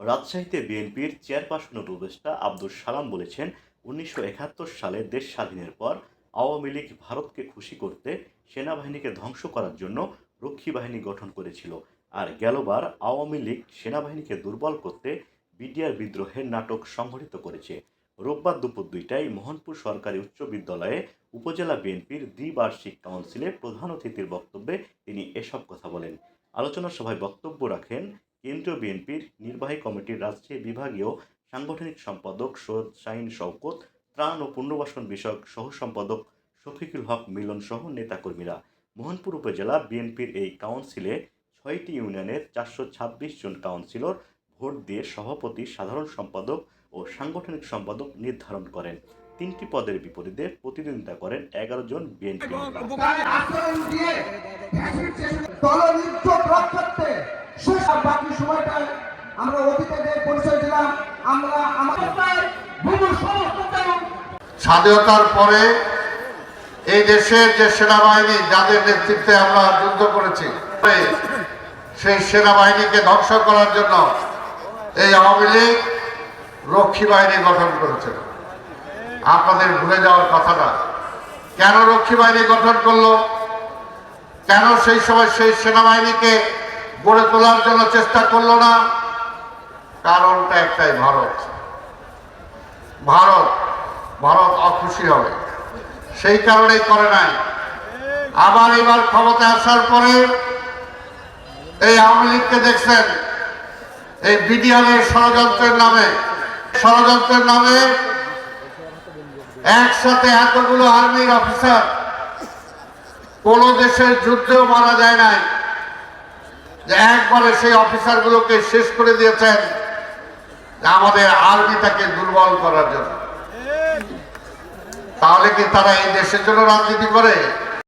রাজশাহীতে বিএনপির চেয়ারপারসন উপদেষ্টা আব্দুল সালাম বলেছেন, উনিশশো একাত্তর সালে দেশ স্বাধীনের পর আওয়ামী লীগ ভারতকে খুশি করতে সেনাবাহিনীকে ধ্বংস করার জন্য রক্ষী বাহিনী গঠন করেছিল। আর গেলবার আওয়ামী লীগ সেনাবাহিনীকে দুর্বল করতে বিডিআর বিদ্রোহের নাটক সংঘটিত করেছে। রোববার দুপুর দুইটায় মোহনপুর সরকারি উচ্চ বিদ্যালয়ে উপজেলা বিএনপির দ্বিবার্ষিক কাউন্সিলে প্রধান অতিথির বক্তব্যে তিনি এসব কথা বলেন। আলোচনা সভায় বক্তব্য রাখেন কেন্দ্রীয় বিএনপির নির্বাহী কমিটির রাজশাহী বিভাগীয় সাংগঠনিক সম্পাদক সৈয়দ শাহিন শওকত, ত্রাণ ও পুনর্বাসন বিষয়ক সহ সম্পাদক শফিকুল হক মিলন সহ নেতাকর্মীরা। মোহনপুর উপজেলা বিএনপির এই কাউন্সিলে ছয়টি ইউনিয়নের চারশো ছাব্বিশ জন কাউন্সিলর ভোট দিয়ে সভাপতি, সাধারণ সম্পাদক ও সাংগঠনিক সম্পাদক নির্ধারণ করেন। তিনটি পদের বিপরীতে প্রতিদ্বন্দ্বিতা করেন এগারো জন বিএনপি বাকি আমরা পরিচয় দিলাম। আমরা আমাদের স্বাধীনতার পরে এই দেশের যে সেনাবাহিনী, যাদের নেতৃত্বে আমরা যুদ্ধ করেছি, সেই সেনাবাহিনীকে ধ্বংস করার জন্য এই আওয়ামী লীগ রক্ষী বাহিনী গঠন করেছিল আপনাদের ভুলে যাওয়ার কথা না। কেন রক্ষী বাহিনী গঠন করল? কেন সেই সময় সেই সেনাবাহিনীকে গড়ে তোলার জন্য চেষ্টা করল না। কারণটা একটাই, ভারত। ভারত ভারত অখুশি হবে। সেই কারণেই করে নাই। আবার এবার ক্ষমতা আসার পরে এই আওয়ামী লীগকে দেখছেন, এই বিডিআরের ষড়যন্ত্রের নামে ষড়যন্ত্রের নামে একসাথে এতগুলো আর্মির অফিসার কোন দেশের যুদ্ধেও মারা যায় নাই। একবারে সেই অফিসারগুলোকে শেষ করে দিয়েছেন আমাদের আর্মিটাকে দুর্বল করার জন্য। তাহলে কি তারা এই দেশের জন্য রাজনীতি করে?